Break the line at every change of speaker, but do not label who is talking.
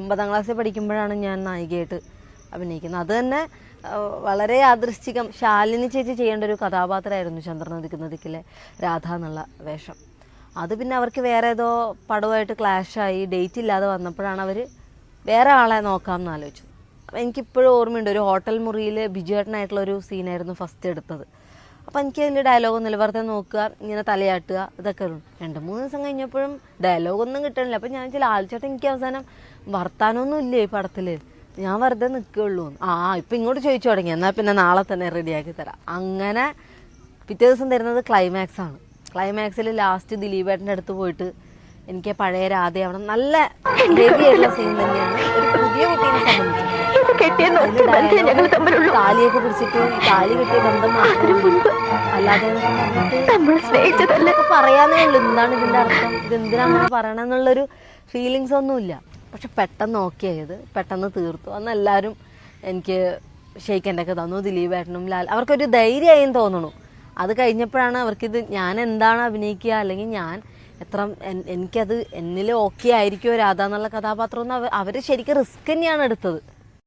ഒമ്പതാം ക്ലാസ്സിൽ പഠിക്കുമ്പോഴാണ് ഞാൻ നായികയായിട്ട് അഭിനയിക്കുന്നത്. അത് തന്നെ വളരെ യാദൃശ്ചികം ശാലിനി ചേച്ചി ചെയ്യേണ്ട ഒരു കഥാപാത്രമായിരുന്നു ചന്ദ്രനദിക്ക് നദിക്കിലെ രാധ എന്നുള്ള വേഷം. അത് പിന്നെ അവർക്ക് വേറെ ഏതോ പടവുമായിട്ട് ക്ലാഷായി ഡേറ്റ് ഇല്ലാതെ വന്നപ്പോഴാണ് അവർ വേറെ ആളെ നോക്കാം എന്ന് ആലോചിച്ചു എനിക്കിപ്പോഴും ഓർമ്മയുണ്ട് ഒരു ഹോട്ടൽ മുറിയിൽ ബിജുവേട്ടനായിട്ടുള്ള ഒരു സീനായിരുന്നു ഫസ്റ്റ് എടുത്തത്. അപ്പം എനിക്ക് അതിന്റെ ഡയലോഗൊന്നുമില്ല വെറുതെ നോക്കുക ഇങ്ങനെ തലയാട്ടുക ഇതൊക്കെ രണ്ട് മൂന്ന് ദിവസം കഴിഞ്ഞപ്പോഴും ഡയലോഗൊന്നും കിട്ടണില്ല. അപ്പം ഞാൻ ചില ആൾച്ചേട്ടൻ എനിക്ക് അവസാനം വർത്താനൊന്നും ഇല്ലേ ഈ പടത്തിൽ ഞാൻ വെറുതെ നിൽക്കുകയുള്ളൂ ആ ഇപ്പം ഇങ്ങോട്ട് ചോദിച്ചു തുടങ്ങി. എന്നാൽ പിന്നെ നാളെ തന്നെ റെഡിയാക്കി തരാം. അങ്ങനെ പിറ്റേ ദിവസം തരുന്നത് ക്ലൈമാക്സ് ആണ്. ക്ലൈമാക്സിൽ ലാസ്റ്റ് ദിലീപ് ദിലീപേട്ടന്റെ അടുത്ത് പോയിട്ട് എനിക്ക് പഴയ രാധയാവണം. നല്ല ഹെവി ആയിട്ടുള്ള സീൻ തന്നെയാണ്. ഒരു പുതിയ dialogue താലിയൊക്കെ പിടിച്ചിട്ട് ഈ താലി കെട്ടിയ ബന്ധം. അല്ലാതെ എന്നൊക്കെ പറഞ്ഞിട്ട് ഇതൊക്കെ പറയാനേ ഉള്ളൂ. എന്താണ് ഇതിന്റെ അർത്ഥം? അങ്ങനെ പറയണമെന്നുള്ളൊരു ഫീലിങ്സ് ഒന്നുമില്ല. പക്ഷെ പെട്ടെന്ന് ഓക്കെ ആയത്. പെട്ടെന്ന് തീർത്തു. അന്ന് എല്ലാവരും എനിക്ക് ഷെയ്ക്കന്റെ ഒക്കെ തന്നു. ദിലീപേട്ടനും ലാൽ. അവർക്കൊരു ധൈര്യമായും തോന്നണു. അത് കഴിഞ്ഞപ്പോഴാണ് അവർക്കിത് ഞാൻ എന്താണ് അഭിനയിക്കുക? അല്ലെങ്കിൽ ഞാൻ എത്ര എനിക്കത് എന്നിൽ ഓക്കെ ആയിരിക്കുമോ രാധ എന്നുള്ള കഥാപാത്രം എന്ന് അവർ ശരിക്കും റിസ്ക് തന്നെയാണ് എടുത്തത്.